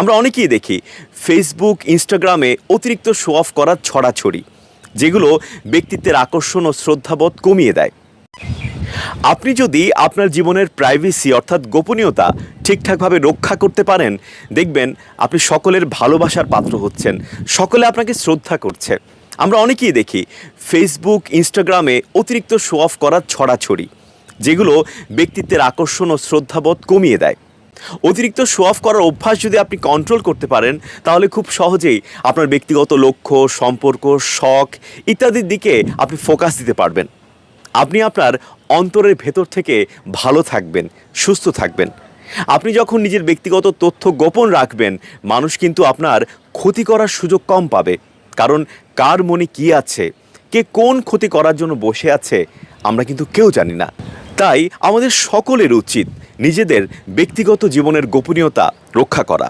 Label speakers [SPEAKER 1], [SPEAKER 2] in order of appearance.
[SPEAKER 1] আমরা অনেকেই দেখি ফেসবুক ইনস্টাগ্রামে অতিরিক্ত শো অফ করার ছড়াছড়ি, যেগুলো ব্যক্তিত্বের আকর্ষণ ও শ্রদ্ধাবোধ কমিয়ে দেয়। আপনি যদি আপনার জীবনের প্রাইভেসি অর্থাৎ গোপনীয়তা ঠিকঠাকভাবে রক্ষা করতে পারেন, দেখবেন আপনি সকলের ভালোবাসার পাত্র হচ্ছেন, সকলে আপনাকে শ্রদ্ধা করছে। আমরা অনেকেই দেখি ফেসবুক ইনস্টাগ্রামে অতিরিক্ত শো অফ করার ছড়াছড়ি, যেগুলো ব্যক্তিত্বের আকর্ষণ ও শ্রদ্ধাবোধ কমিয়ে দেয়। অতিরিক্ত শো অফ করার অভ্যাস যদি আপনি কন্ট্রোল করতে পারেন, তাহলে খুব সহজেই আপনার ব্যক্তিগত লক্ষ্য, সম্পর্ক, শখ ইত্যাদির দিকে আপনি ফোকাস দিতে পারবেন। আপনি আপনার অন্তরের ভেতর থেকে ভালো থাকবেন, সুস্থ থাকবেন। আপনি যখন নিজের ব্যক্তিগত তথ্য গোপন রাখবেন, মানুষ কিন্তু আপনার ক্ষতি করার সুযোগ কম পাবে। কারণ কার মনে কি আছে, কে কোন ক্ষতি করার জন্য বসে আছে, আমরা কিন্তু কেউ জানি না। তাই আমাদের সকলের উচিত নিজেদের ব্যক্তিগত জীবনের গোপনীয়তা রক্ষা করা।